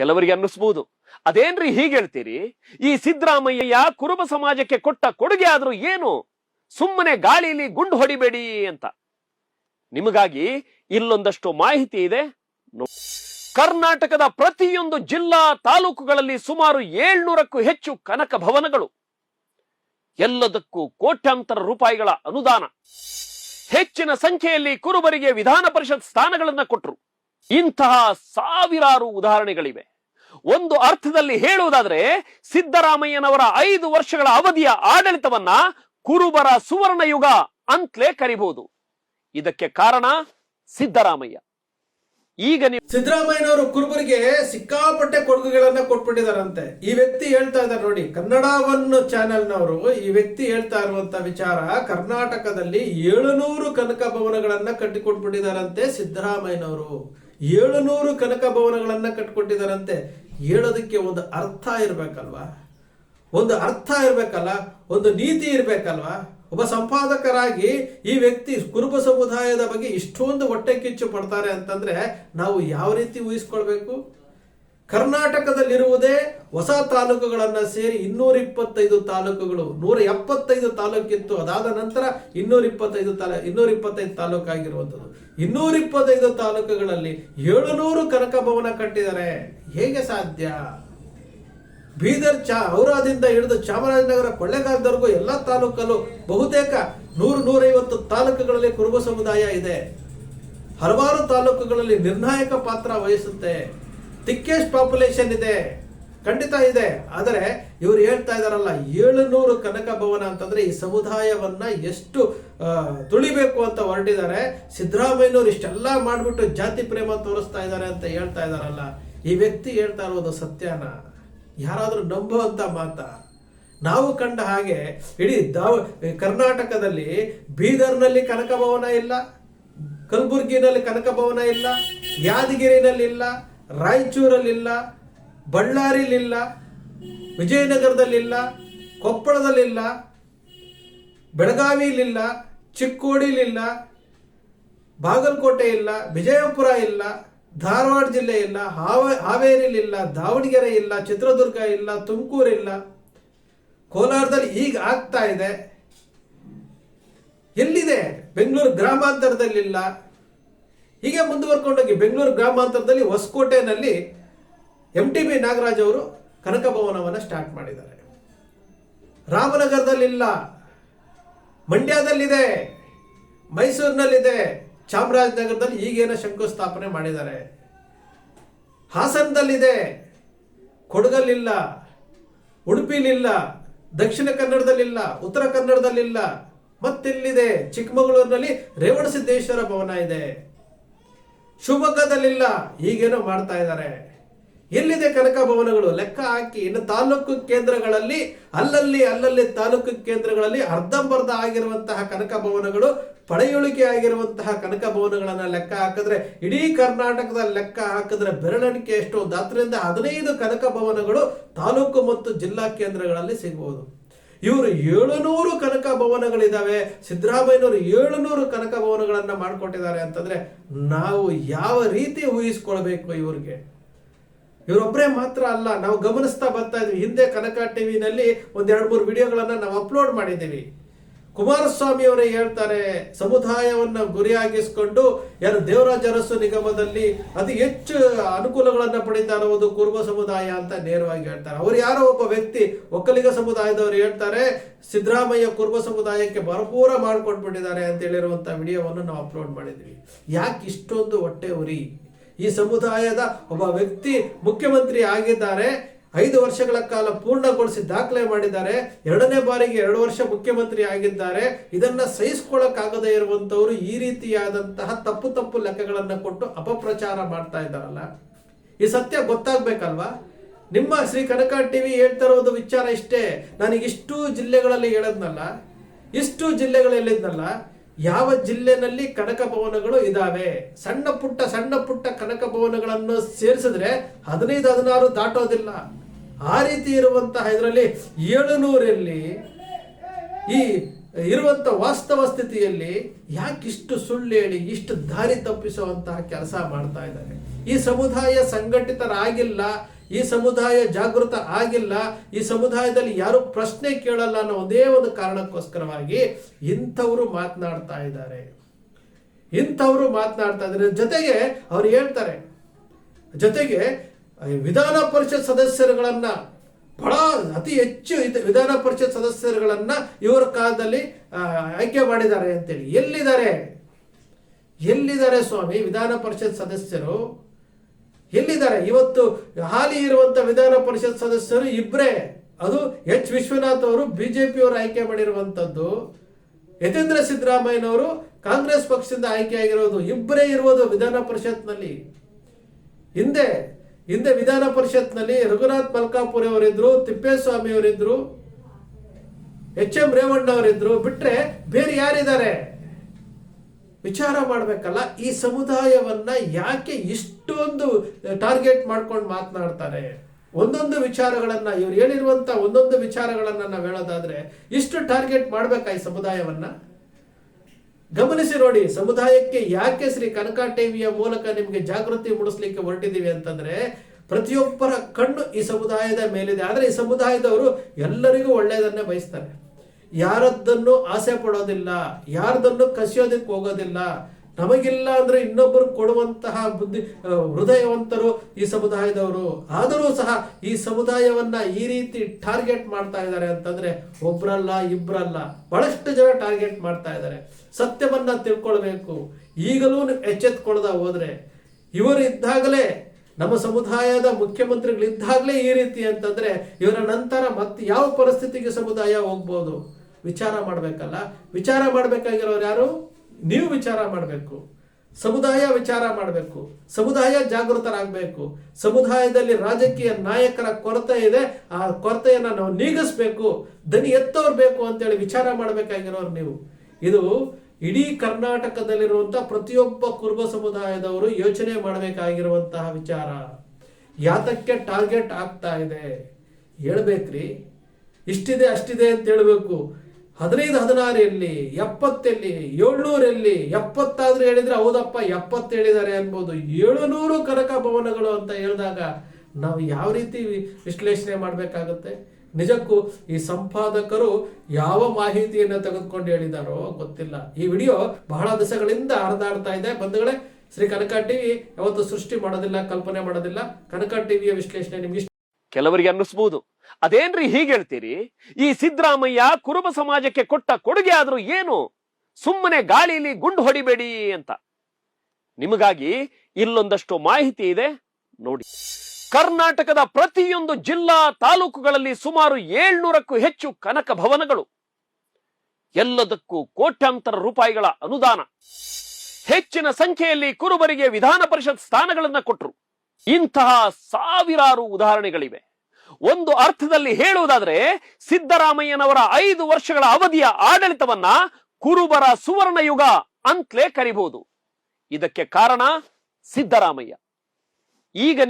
ಕೆಲವರಿಗೆ ಅನ್ನಿಸ್ಬೋದು. ಅದೇನ್ರಿ ಹೀಗೆ ಹೇಳ್ತೀರಿ? ಈ ಸಿದ್ದರಾಮಯ್ಯ ಕುರುಬ ಸಮಾಜಕ್ಕೆ ಕೊಟ್ಟ ಕೊಡುಗೆ ಆದ್ರೂ ಏನು? ಸುಮ್ಮನೆ ಗಾಳಿಲಿ ಗುಂಡು ಹೊಡಿಬೇಡಿ ಅಂತ. ನಿಮಗಾಗಿ ಇಲ್ಲೊಂದಷ್ಟು ಮಾಹಿತಿ ಇದೆ. ಕರ್ನಾಟಕದ ಪ್ರತಿಯೊಂದು ಜಿಲ್ಲಾ ತಾಲೂಕುಗಳಲ್ಲಿ ಸುಮಾರು ಏಳ್ನೂರಕ್ಕೂ ಹೆಚ್ಚು ಕನಕ ಭವನಗಳು. ಎಲ್ಲದಕ್ಕೂ ಕೋಟ್ಯಾಂತರ ರೂಪಾಯಿಗಳ ಅನುದಾನ. ಹೆಚ್ಚಿನ ಸಂಖ್ಯೆಯಲ್ಲಿ ಕುರುಬರಿಗೆ ವಿಧಾನ ಪರಿಷತ್ ಸ್ಥಾನಗಳನ್ನು ಕೊಟ್ಟರು ಇಂತಹ ಸಾವಿರಾರು ಉದಾಹರಣೆಗಳಿವೆ. ಒಂದು ಅರ್ಥದಲ್ಲಿ ಹೇಳುವುದಾದ್ರೆ, ಸಿದ್ದರಾಮಯ್ಯನವರ ಐದು ವರ್ಷಗಳ ಅವಧಿಯ ಆಡಳಿತವನ್ನ ಕುರುಬರ ಸುವರ್ಣ ಯುಗ ಅಂತಲೇ ಕರಿಬಹುದು. ಇದಕ್ಕೆ ಕಾರಣ ಸಿದ್ದರಾಮಯ್ಯ. ಈಗ ನೀವು ಸಿದ್ದರಾಮಯ್ಯನವರು ಕುರುಬರಿಗೆ ಸಿಕ್ಕಾಪಟ್ಟೆ ಕೊಡುಗೆಗಳನ್ನ ಕೊಟ್ಬಿಟ್ಟಿದಾರಂತೆ. ಈ ವ್ಯಕ್ತಿ ಹೇಳ್ತಾ ಇದ್ದಾರೆ ನೋಡಿ ಕನ್ನಡ ಒನ್ ಚಾನೆಲ್ನವರು ಈ ವ್ಯಕ್ತಿ ಹೇಳ್ತಾ ಇರುವಂತ ವಿಚಾರ ಕರ್ನಾಟಕದಲ್ಲಿ ಏಳುನೂರು ಕನಕ ಭವನಗಳನ್ನ ಕಟ್ಟಿಕೊಟ್ಬಿಟ್ಟಿದಾರಂತೆ ಸಿದ್ದರಾಮಯ್ಯನವರು. ಏಳುನೂರು ಕನಕ ಭವನಗಳನ್ನು ಕಟ್ಟಿಕೊಟ್ಟಿದಾರಂತೆ ಹೇಳೋದಕ್ಕೆ ಒಂದು ಅರ್ಥ ಇರಬೇಕಲ್ವಾ? ಒಂದು ಅರ್ಥ ಇರಬೇಕಲ್ಲ, ಒಂದು ನೀತಿ ಇರಬೇಕಲ್ವಾ? ಒಬ್ಬ ಸಂಪಾದಕರಾಗಿ ಈ ವ್ಯಕ್ತಿ ಕುರುಬ ಸಮುದಾಯದ ಬಗ್ಗೆ ಇಷ್ಟೊಂದು ಹೊಟ್ಟೆ ಕಿಚ್ಚು ಪಡ್ತಾರೆ ಅಂತಂದ್ರೆ ನಾವು ಯಾವ ರೀತಿ ಊಹಿಸ್ಕೊಳ್ಬೇಕು? ಕರ್ನಾಟಕದಲ್ಲಿರುವುದೇ ಹೊಸ ತಾಲೂಕುಗಳನ್ನು ಸೇರಿ ಇನ್ನೂರ ಇಪ್ಪತ್ತೈದು ತಾಲೂಕುಗಳು. ನೂರ ಎಪ್ಪತ್ತೈದು ತಾಲೂಕಿತ್ತು. ಅದಾದ ನಂತರ ಇನ್ನೂರ ಇಪ್ಪತ್ತೈದು ತಾಲ ಇನ್ನೂರ ಇಪ್ಪತ್ತೈದು ತಾಲೂಕು ಆಗಿರುವಂಥದ್ದು ಇನ್ನೂರ ಇಪ್ಪತ್ತೈದು ತಾಲೂಕುಗಳಲ್ಲಿ ಏಳುನೂರು ಕನಕ ಭವನ ಕಟ್ಟಿದ್ದಾರೆ ಹೇಗೆ ಸಾಧ್ಯ? ಬೀದರ್ ಚಾ ಔರಾದಿಂದ ಹಿಡಿದು ಚಾಮರಾಜನಗರ, ಕೊಳ್ಳೆಗಾಲದವರೆಗೂ ಎಲ್ಲ ತಾಲೂಕಲ್ಲೂ ಬಹುತೇಕ ನೂರು, ನೂರೈವತ್ತು ತಾಲೂಕುಗಳಲ್ಲಿ ಕುರುಬ ಸಮುದಾಯ ಇದೆ. ಹಲವಾರು ತಾಲೂಕುಗಳಲ್ಲಿ ನಿರ್ಣಾಯಕ ಪಾತ್ರ ವಹಿಸುತ್ತೆ. ಥಿಕ್ಕೆಸ್ಟ್ ಪಾಪ್ಯುಲೇಷನ್ ಇದೆ. ಖಂಡಿತ ಇದೆ. ಆದರೆ ಇವರು ಹೇಳ್ತಾ ಇದಾರಲ್ಲ ಏಳುನೂರು ಕನಕ ಭವನ ಅಂತಂದ್ರೆ ಈ ಸಮುದಾಯವನ್ನ ಎಷ್ಟು ತುಳಿಬೇಕು ಅಂತ ಹೊರಟಿದ್ದಾರೆ. ಸಿದ್ದರಾಮಯ್ಯನವರು ಇಷ್ಟೆಲ್ಲ ಮಾಡ್ಬಿಟ್ಟು ಜಾತಿ ಪ್ರೇಮ ತೋರಿಸ್ತಾ ಇದ್ದಾರೆ ಅಂತ ಹೇಳ್ತಾ ಇದಾರಲ್ಲ ಈ ವ್ಯಕ್ತಿ ಹೇಳ್ತಾ ಇರೋದು ಸತ್ಯನ? ಯಾರಾದರೂ ನಂಬುವಂತ ಮಾತಾ? ನಾವು ಕಂಡ ಹಾಗೆ, ಇಡೀ ದಾವ, ಕರ್ನಾಟಕದಲ್ಲಿ ಬೀದರ್ನಲ್ಲಿ ಕನಕ ಭವನ ಇಲ್ಲ, ಕಲಬುರ್ಗಿನಲ್ಲಿ ಕನಕ ಭವನ ಇಲ್ಲ, ಯಾದಗಿರಿನಲ್ಲಿ ಇಲ್ಲ ರಾಯಚೂರಲ್ಲಿಲ್ಲ, ಬಳ್ಳಾರಿಲಿಲ್ಲ, ವಿಜಯನಗರದಲ್ಲಿಲ್ಲ, ಕೊಪ್ಪಳದಲ್ಲಿಲ್ಲ, ಬೆಳಗಾವಿಲಿಲ್ಲ, ಚಿಕ್ಕೋಡಿಲಿಲ್ಲ ಬಾಗಲಕೋಟೆ ಇಲ್ಲ ವಿಜಯಪುರ ಇಲ್ಲ, ಧಾರವಾಡ ಜಿಲ್ಲೆ ಇಲ್ಲ ಹಾವ, ಹಾವೇರಿಲಿಲ್ಲ ದಾವಣಗೆರೆ ಇಲ್ಲ ಚಿತ್ರದುರ್ಗ ಇಲ್ಲ, ತುಮಕೂರಿಲ್ಲ. ಕೋಲಾರದಲ್ಲಿ ಈಗ ಆಗ್ತಾ ಇದೆ. ಎಲ್ಲಿದೆ? ಬೆಂಗಳೂರು ಗ್ರಾಮಾಂತರದಲ್ಲಿಲ್ಲ. ಹೀಗೆ ಮುಂದುವರ್ಕೊಂಡೋಗಿ ಬೆಂಗಳೂರು ಗ್ರಾಮಾಂತರದಲ್ಲಿ ಹೊಸಕೋಟೆನಲ್ಲಿ ಎಂ ಟಿ ಬಿ ನಾಗರಾಜ್ ಅವರು ಕನಕ ಭವನವನ್ನು ಸ್ಟಾರ್ಟ್ ಮಾಡಿದ್ದಾರೆ. ರಾಮನಗರದಲ್ಲಿಲ್ಲ. ಮಂಡ್ಯದಲ್ಲಿದೆ. ಮೈಸೂರಿನಲ್ಲಿದೆ. ಚಾಮರಾಜನಗರದಲ್ಲಿ ಈಗೇನೋ ಶಂಕುಸ್ಥಾಪನೆ ಮಾಡಿದ್ದಾರೆ. ಹಾಸನದಲ್ಲಿದೆ. ಕೊಡಗಲ್ಲಿಲ್ಲ. ಉಡುಪಿಲಿಲ್ಲ. ದಕ್ಷಿಣ ಕನ್ನಡದಲ್ಲಿಲ್ಲ. ಉತ್ತರ ಕನ್ನಡದಲ್ಲಿಲ್ಲ. ಮತ್ತೆಲ್ಲಿದೆ? ಚಿಕ್ಕಮಗಳೂರಿನಲ್ಲಿ ರೇವಣಸಿದ್ದೇಶ್ವರ ಭವನ ಇದೆ. ಶಿವಮೊಗ್ಗದಲ್ಲಿಲ್ಲ ಈಗೇನೋ ಮಾಡ್ತಾ ಇದ್ದಾರೆ. ಎಲ್ಲಿದೆ ಕನಕ ಭವನಗಳು. ಲೆಕ್ಕ ಹಾಕಿ ಇನ್ನು ತಾಲೂಕು ಕೇಂದ್ರಗಳಲ್ಲಿ, ಅಲ್ಲಲ್ಲಿ ಅಲ್ಲಲ್ಲಿ ತಾಲೂಕು ಕೇಂದ್ರಗಳಲ್ಲಿ ಅರ್ಧಂಬರ್ಧ ಆಗಿರುವಂತಹ ಕನಕ ಭವನಗಳು ಪಡೆಯುಳಿಕೆ ಆಗಿರುವಂತಹ ಕನಕ ಭವನಗಳನ್ನು ಲೆಕ್ಕ ಹಾಕಿದ್ರೆ, ಇಡೀ ಕರ್ನಾಟಕದ ಲೆಕ್ಕ ಹಾಕಿದ್ರೆ ಬೆರಳಿಕೆ ಎಷ್ಟು. ಒಂದು ಹತ್ತರಿಂದ ಹದಿನೈದು ಕನಕ ಭವನಗಳು ತಾಲೂಕು ಮತ್ತು ಜಿಲ್ಲಾ ಕೇಂದ್ರಗಳಲ್ಲಿ ಸಿಗಬಹುದು ಇವರು ಏಳುನೂರು ಕನಕ ಭವನಗಳಿದಾವೆ ಸಿದ್ದರಾಮಯ್ಯನವರು ಏಳುನೂರು ಕನಕ ಭವನಗಳನ್ನು ಮಾಡಿಕೊಟ್ಟಿದ್ದಾರೆ ಅಂತಂದ್ರೆ ನಾವು ಯಾವ ರೀತಿ ಊಹಿಸ್ಕೊಳ್ಬೇಕು ಇವ್ರಿಗೆ? ಇವರೊಬ್ಬರೇ ಮಾತ್ರ ಅಲ್ಲ, ನಾವು ಗಮನಿಸ್ತಾ ಬರ್ತಾ ಇದ್ವಿ. ಹಿಂದೆ ಕನಕ ಟಿವಿನಲ್ಲಿ ಎರಡು ಮೂರು ವಿಡಿಯೋಗಳನ್ನು ನಾವು ಅಪ್ಲೋಡ್ ಮಾಡಿದ್ದೀವಿ. ಕುಮಾರಸ್ವಾಮಿ ಅವರೇ ಹೇಳ್ತಾರೆ, ಸಮುದಾಯವನ್ನ ಗುರಿಯಾಗಿಸಿಕೊಂಡು ಯಾರು ದೇವರಾಜ ಅರಸು ನಿಗಮದಲ್ಲಿ ಅತಿ ಹೆಚ್ಚು ಅನುಕೂಲಗಳನ್ನ ಪಡಿತಾ ಇರುವುದು ಕುರುಬ ಸಮುದಾಯ ಅಂತ ನೇರವಾಗಿ ಹೇಳ್ತಾರೆ. ಅವ್ರು ಯಾರೋ ಒಬ್ಬ ವ್ಯಕ್ತಿ, ಒಕ್ಕಲಿಗ ಸಮುದಾಯದವರು ಹೇಳ್ತಾರೆ, ಸಿದ್ದರಾಮಯ್ಯ ಕುರುಬ ಸಮುದಾಯಕ್ಕೆ ಭರಪೂರ ಮಾಡ್ಕೊಟ್ಬಿಟ್ಟಿದ್ದಾರೆ ಅಂತ ಹೇಳಿರುವಂತ ವಿಡಿಯೋವನ್ನು ನಾವು ಅಪ್ಲೋಡ್ ಮಾಡಿದ್ವಿ. ಯಾಕೆ ಇಷ್ಟೊಂದು ಹೊಟ್ಟೆ ಉರಿ? ಈ ಸಮುದಾಯದ ಒಬ್ಬ ವ್ಯಕ್ತಿ ಮುಖ್ಯಮಂತ್ರಿ ಆಗಿದ್ದಾರೆ ಐದು ವರ್ಷಗಳ ಕಾಲ ಪೂರ್ಣಗೊಳಿಸಿ ದಾಖಲೆ ಮಾಡಿದ್ದಾರೆ. ಎರಡನೇ ಬಾರಿಗೆ ಎರಡು ವರ್ಷ ಮುಖ್ಯಮಂತ್ರಿ ಆಗಿದ್ದಾರೆ. ಇದನ್ನ ಸಹಿಸ್ಕೊಳ್ಳೋಕ್ಕಾಗದೇ ಇರುವಂತವರು ಈ ರೀತಿಯಾದಂತಹ ತಪ್ಪು ತಪ್ಪು ಲೆಕ್ಕಗಳನ್ನು ಕೊಟ್ಟು ಅಪಪ್ರಚಾರ ಮಾಡ್ತಾ ಇದ್ದಾರಲ್ಲ. ಈ ಸತ್ಯ ಗೊತ್ತಾಗ್ಬೇಕಲ್ವಾ? ನಿಮ್ಮ ಶ್ರೀ ಕನಕ ಟಿವಿ ಹೇಳ್ತಾ ಇರೋದು ವಿಚಾರ ಇಷ್ಟೇ. ನನಗೆ ಇಷ್ಟು ಜಿಲ್ಲೆಗಳಲ್ಲಿ ಹೇಳದ್ನಲ್ಲ. ಇಷ್ಟು ಜಿಲ್ಲೆಗಳಲ್ಲಿದ್ನಲ್ಲ ಯಾವ ಜಿಲ್ಲೆನಲ್ಲಿ ಕನಕ ಭವನಗಳು ಇದಾವೆ? ಸಣ್ಣ ಪುಟ್ಟ ಸಣ್ಣ ಪುಟ್ಟ ಕನಕ ಭವನಗಳನ್ನು ಸೇರಿಸಿದ್ರೆ ಹದಿನೈದು, ಹದಿನಾರು ದಾಟೋದಿಲ್ಲ. ಆ ರೀತಿ ಇರುವಂತಹ ಇದರಲ್ಲಿ ಏಳುನೂರಲ್ಲಿ ಈ ಇರುವಂತ ವಾಸ್ತವ ಸ್ಥಿತಿಯಲ್ಲಿ ಯಾಕಿಷ್ಟು ಸುಳ್ಳು ಹೇಳಿ, ಇಷ್ಟು ದಾರಿ ತಪ್ಪಿಸುವಂತಹ ಕೆಲಸ ಮಾಡ್ತಾ ಇದ್ದಾರೆ? ಈ ಸಮುದಾಯ ಸಂಘಟಿತರಾಗಿಲ್ಲ ಈ ಸಮುದಾಯ ಜಾಗೃತ ಆಗಿಲ್ಲ, ಈ ಸಮುದಾಯದಲ್ಲಿ ಯಾರು ಪ್ರಶ್ನೆ ಕೇಳಲ್ಲ ಅನ್ನೋ ಒಂದೇ ಒಂದು ಕಾರಣಕ್ಕೋಸ್ಕರವಾಗಿ ಇಂಥವರು ಮಾತನಾಡ್ತಾ ಇದ್ದಾರೆ. ಇಂಥವರು ಮಾತನಾಡ್ತಾ ಇದ್ದಾರೆ. ಜೊತೆಗೆ ಅವ್ರು ಹೇಳ್ತಾರೆ, ಜೊತೆಗೆ ವಿಧಾನ ಪರಿಷತ್ ಸದಸ್ಯರುಗಳನ್ನ ಬಹಳ ಅತಿ ಹೆಚ್ಚು ವಿಧಾನ ಪರಿಷತ್ ಸದಸ್ಯರುಗಳನ್ನ ಇವರ ಕಾಲದಲ್ಲಿ ಆಯ್ಕೆ ಮಾಡಿದ್ದಾರೆ ಅಂತೇಳಿ. ಎಲ್ಲಿದ್ದಾರೆ? ಎಲ್ಲಿದ್ದಾರೆ ಸ್ವಾಮಿ ವಿಧಾನ ಪರಿಷತ್ ಸದಸ್ಯರು? ಎಲ್ಲಿದ್ದಾರೆ? ಇವತ್ತು ಹಾಲಿ ಇರುವಂತ ವಿಧಾನ ಪರಿಷತ್ ಸದಸ್ಯರು ಇಬ್ಬರೇ ಅದು ಎಚ್. ವಿಶ್ವನಾಥ್ ಅವರು ಬಿಜೆಪಿಯವರು ಆಯ್ಕೆ ಮಾಡಿರುವಂತದ್ದು. ಯತೇಂದ್ರ ಸಿದ್ದರಾಮಯ್ಯನವರು ಕಾಂಗ್ರೆಸ್ ಪಕ್ಷದಿಂದ ಆಯ್ಕೆಯಾಗಿರೋದು ಇಬ್ಬರೇ ಇರುವುದು ವಿಧಾನ ಪರಿಷತ್ನಲ್ಲಿ. ಹಿಂದೆ ಹಿಂದೆ ವಿಧಾನ ಪರಿಷತ್ನಲ್ಲಿ ರಘುನಾಥ್ ಮಲ್ಕಾಪುರಿ ಅವರಿದ್ರು, ತಿಪ್ಪೇಸ್ವಾಮಿ ಅವರಿದ್ರು, ಎಚ್. ಎಂ. ರೇವಣ್ಣ ಅವರಿದ್ರು. ಬಿಟ್ರೆ ಬೇರೆ ಯಾರಿದ್ದಾರೆ? ವಿಚಾರ ಮಾಡಬೇಕಲ್ಲ, ಈ ಸಮುದಾಯವನ್ನ ಯಾಕೆ ಇಷ್ಟೊಂದು ಟಾರ್ಗೆಟ್ ಮಾಡ್ಕೊಂಡು ಮಾತನಾಡ್ತಾರೆ? ಒಂದೊಂದು ವಿಚಾರಗಳನ್ನ, ಇವ್ರು ಹೇಳಿರುವಂತ ಒಂದೊಂದು ವಿಚಾರಗಳನ್ನ ನಾವು ಹೇಳೋದಾದ್ರೆ, ಇಷ್ಟು ಟಾರ್ಗೆಟ್ ಮಾಡ್ಬೇಕಾ ಈ ಸಮುದಾಯವನ್ನ? ಗಮನಿಸಿ ನೋಡಿ, ಸಮುದಾಯಕ್ಕೆ ಯಾಕೆ ಶ್ರೀ ಕನಕ ಟಿವಿಯ ಮೂಲಕ ನಿಮಗೆ ಜಾಗೃತಿ ಮೂಡಿಸ್ಲಿಕ್ಕೆ ಹೊರಟಿದೀವಿ ಅಂತಂದ್ರೆ, ಪ್ರತಿಯೊಬ್ಬರ ಕಣ್ಣು ಈ ಸಮುದಾಯದ ಮೇಲಿದೆ. ಆದ್ರೆ ಈ ಸಮುದಾಯದವರು ಎಲ್ಲರಿಗೂ ಒಳ್ಳೆಯದನ್ನೇ ಬಯಸ್ತಾರೆ. ಯಾರದ್ದನ್ನು ಆಸೆ ಪಡೋದಿಲ್ಲ ಯಾರದನ್ನು ಕಸಿಯೋದಕ್ಕೆ ಹೋಗೋದಿಲ್ಲ, ನಮಗಿಲ್ಲ ಅಂದ್ರೆ ಇನ್ನೊಬ್ಬರು ಕೊಡುವಂತಹ ಬುದ್ಧಿ ಹೃದಯವಂತರು ಈ ಸಮುದಾಯದವರು. ಆದರೂ ಸಹ ಈ ಸಮುದಾಯವನ್ನ ಈ ರೀತಿ ಟಾರ್ಗೆಟ್ ಮಾಡ್ತಾ ಇದ್ದಾರೆ ಅಂತಂದ್ರೆ ಒಬ್ರಲ್ಲ, ಇಬ್ರಲ್ಲ, ಬಹಳಷ್ಟು ಜನ ಟಾರ್ಗೆಟ್ ಮಾಡ್ತಾ ಇದ್ದಾರೆ. ಸತ್ಯವನ್ನ ತಿಳ್ಕೊಳ್ಬೇಕು. ಈಗಲೂ ಎಚ್ಚೆತ್ಕೊಳ್ದ ಹೋದ್ರೆ ಇವರು ಇದ್ದಾಗಲೇ, ನಮ್ಮ ಸಮುದಾಯದ ಮುಖ್ಯಮಂತ್ರಿಗಳಿದ್ದಾಗಲೇ ಈ ರೀತಿ ಅಂತಂದ್ರೆ ಇವರ ನಂತರ ಮತ್ತೆ ಯಾವ ಪರಿಸ್ಥಿತಿಗೆ ಸಮುದಾಯ ಹೋಗ್ಬೋದು? ವಿಚಾರ ಮಾಡಬೇಕಲ್ಲ? ವಿಚಾರ ಮಾಡ್ಬೇಕಾಗಿರೋರು ಯಾರು? ನೀವು ವಿಚಾರ ಮಾಡಬೇಕು. ಸಮುದಾಯ ವಿಚಾರ ಮಾಡಬೇಕು. ಸಮುದಾಯ ಜಾಗೃತರಾಗಬೇಕು. ಸಮುದಾಯದಲ್ಲಿ ರಾಜಕೀಯ ನಾಯಕರ ಕೊರತೆ ಇದೆ. ಆ ಕೊರತೆಯನ್ನು ನಾವು ನೀಗಿಸ್ಬೇಕು. ದನಿ ಎತ್ತವ್ರು ಬೇಕು ಅಂತೇಳಿ ವಿಚಾರ ಮಾಡಬೇಕಾಗಿರೋರು ನೀವು. ಇದು ಇಡೀ ಕರ್ನಾಟಕದಲ್ಲಿರುವಂತಹ ಪ್ರತಿಯೊಬ್ಬ ಕುರುಬ ಸಮುದಾಯದವರು ಯೋಚನೆ ಮಾಡಬೇಕಾಗಿರುವಂತಹ ವಿಚಾರ. ಯಾತಕ್ಕೆ ಟಾರ್ಗೆಟ್ ಆಗ್ತಾ ಇದೆ? ಹೇಳ್ಬೇಕ್ರಿ. ಇಷ್ಟಿದೆ ಅಷ್ಟಿದೆ ಅಂತ ಹೇಳ್ಬೇಕು. ಹದಿನೈದು, ಹದಿನಾರು ಎಲ್ಲಿ ಎಪ್ಪತ್ತೆಲ್ಲಿ ಏಳ್ನೂರಲ್ಲಿ ಎಪ್ಪತ್ತಾದ್ರೂ ಹೇಳಿದ್ರೆ ಹೌದಪ್ಪ, ಎಪ್ಪತ್ತು ಹೇಳಿದ್ದಾರೆ ಅನ್ಬೋದು. ಏಳುನೂರು ಕನಕ ಭವನಗಳು ಅಂತ ಹೇಳಿದಾಗ ನಾವು ಯಾವ ರೀತಿ ವಿಶ್ಲೇಷಣೆ ಮಾಡಬೇಕಾಗುತ್ತೆ? ನಿಜಕ್ಕೂ ಈ ಸಂಪಾದಕರು ಯಾವ ಮಾಹಿತಿಯನ್ನು ತೆಗೆದುಕೊಂಡು ಹೇಳಿದಾರೋ ಗೊತ್ತಿಲ್ಲ. ಈ ವಿಡಿಯೋ ಬಹಳ ದಿವಸಗಳಿಂದ ಹರಿದಾಡ್ತಾ ಇದೆ. ಬಂಧುಗಳೇ, ಶ್ರೀ ಕನಕ ಟಿವಿ ಯಾವತ್ತು ಸೃಷ್ಟಿ ಮಾಡೋದಿಲ್ಲ, ಕಲ್ಪನೆ ಮಾಡೋದಿಲ್ಲ. ಕನಕ ಟಿವಿಯ ವಿಶ್ಲೇಷಣೆ ನಿಮ್ಗೆ ಕೆಲವರಿಗೆ ಅನ್ನಿಸ್ಬೋದು. ಅದೇನ್ರಿ ಹೀಗೆ ಹೇಳ್ತೀರಿ? ಈ ಸಿದ್ದರಾಮಯ್ಯ ಕುರುಬ ಸಮಾಜಕ್ಕೆ ಕೊಟ್ಟ ಕೊಡುಗೆ ಆದ್ರೂ ಏನು? ಸುಮ್ಮನೆ ಗಾಳಿಲಿ ಗುಂಡು ಹೊಡಿಬೇಡಿ ಅಂತ. ನಿಮಗಾಗಿ ಇಲ್ಲೊಂದಷ್ಟು ಮಾಹಿತಿ ಇದೆ, ನೋಡಿ. ಕರ್ನಾಟಕದ ಪ್ರತಿಯೊಂದು ಜಿಲ್ಲಾ ತಾಲೂಕುಗಳಲ್ಲಿ ಸುಮಾರು ಏಳ್ನೂರಕ್ಕೂ ಹೆಚ್ಚು ಕನಕ ಭವನಗಳು. ಎಲ್ಲದಕ್ಕೂ ಕೋಟ್ಯಾಂತರ ರೂಪಾಯಿಗಳ ಅನುದಾನ. ಹೆಚ್ಚಿನ ಸಂಖ್ಯೆಯಲ್ಲಿ ಕುರುಬರಿಗೆ ವಿಧಾನ ಪರಿಷತ್ ಸ್ಥಾನಗಳನ್ನು ಕೊಟ್ಟರು ಇಂತಹ ಸಾವಿರಾರು ಉದಾಹರಣೆಗಳಿವೆ. ಒಂದು ಅರ್ಥದಲ್ಲಿ ಹೇಳುವುದಾದ್ರೆ, ಸಿದ್ದರಾಮಯ್ಯನವರ ಐದು ವರ್ಷಗಳ ಅವಧಿಯ ಆಡಳಿತವನ್ನ ಕುರುಬರ ಸುವರ್ಣ ಯುಗ ಅಂತಲೇ ಕರಿಬಹುದು. ಇದಕ್ಕೆ ಕಾರಣ ಸಿದ್ದರಾಮಯ್ಯ. ಈಗ